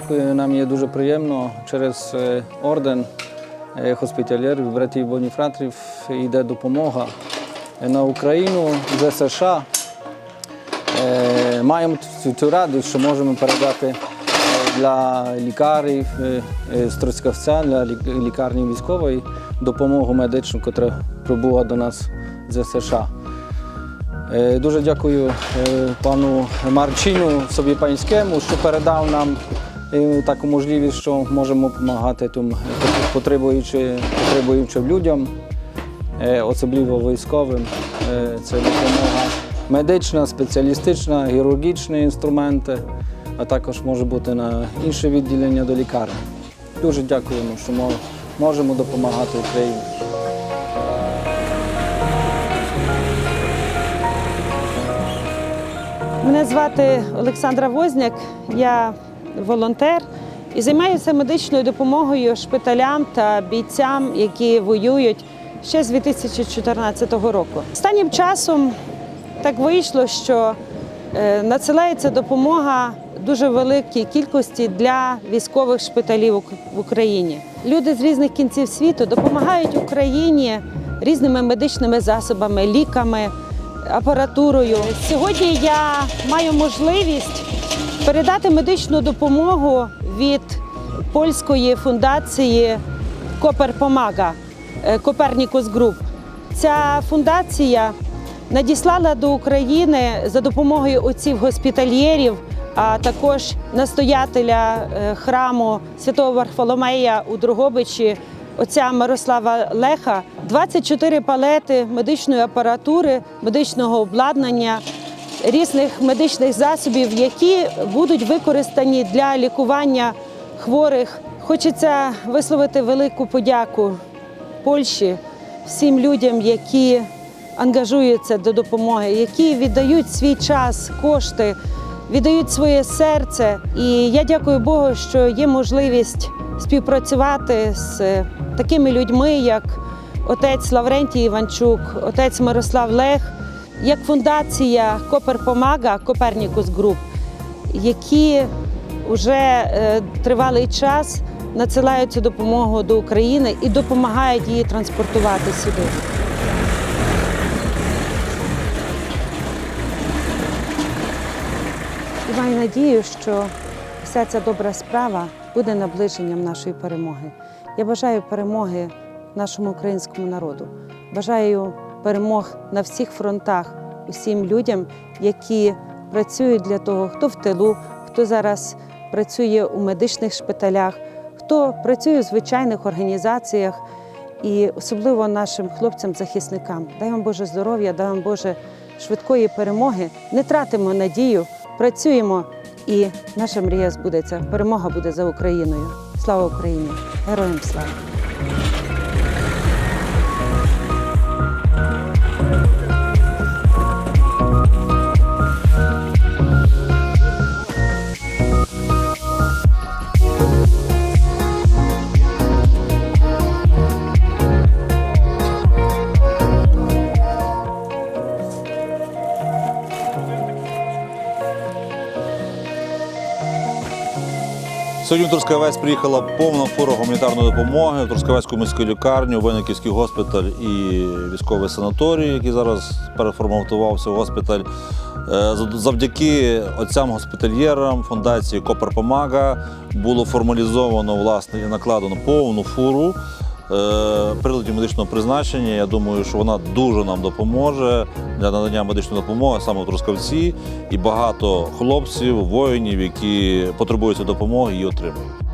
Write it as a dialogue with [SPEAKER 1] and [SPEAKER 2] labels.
[SPEAKER 1] дякую. Нам є дуже приємно. Через е, орден е, госпітальєрів, братів Боніфратрів йде допомога на Україну з США. Е, Маємо цю, радість, що можемо передати е, для лікарів е, е, з Трускавця, для лікарні військової допомогу медичну, яка прибула до нас з США. Е, Дуже дякую е, пану Марчину Собіпанському, що передав нам таку можливість, що можемо допомагати тим потребуючим, людям, е, особливо військовим. Е, Це допомога медична, спеціалістична, хірургічні інструменти, а також може бути на інше відділення до лікарні. Дуже дякуємо, що мо- можемо допомагати Україні.
[SPEAKER 2] Мене звати Олександра Возняк, я волонтер і займаюся медичною допомогою шпиталям та бійцям, які воюють ще з 2014 року. Останнім часом так вийшло, що е, надсилається допомога дуже великій кількості для військових шпиталів в Україні. Люди з різних кінців світу допомагають Україні різними медичними засобами, ліками, апаратурою. Сьогодні я маю можливість передати медичну допомогу від польської фундації Копер Помага Копернікус Груп. Ця фундація надіслала до України за допомогою отців госпітальєрів, а також настоятеля е, храму святого Варфоломея у Дрогобичі, отця Мирослава Леха, 24 палети медичної апаратури, медичного обладнання, різних медичних засобів, які будуть використані для лікування хворих. Хочеться висловити велику подяку Польщі всім людям, які ангажуються до допомоги, які віддають свій час, кошти, віддають своє серце. І я дякую Богу, що є можливість співпрацювати з такими людьми, як отець Лаврентій Іванчук, отець Мирослав Лех, як фундація Копер Помага Копернікус Груп, які вже е, тривалий час надсилають цю допомогу до України і допомагають її транспортувати сюди. І маю надію, що вся ця добра справа буде наближенням нашої перемоги. Я бажаю перемоги нашому українському народу. Бажаю перемог на всіх фронтах усім людям, які працюють для того, хто в тилу, хто зараз працює у медичних шпиталях, хто працює у звичайних організаціях, і особливо нашим хлопцям-захисникам. Дай вам Боже здоров'я, дай вам Боже швидкої перемоги. Не тратимо надію, працюємо, і наша мрія збудеться. Перемога буде за Україною. Слава Україні! Героям слава!
[SPEAKER 3] Сьогодні в Трускавець приїхала повна фура гуманітарної допомоги в Трускавецьку міську лікарню, Винниківський госпіталь і військовий санаторій, який зараз переформатувався в госпіталь. Е, Завдяки отцям госпітальєрам фундації Копер Помага було формалізовано власне і накладено повну фуру приладів медичного призначення. Я думаю, що вона дуже нам допоможе для надання медичної допомоги саме в Трускавці. І багато хлопців, воїнів, які потребують допомоги, її отримують.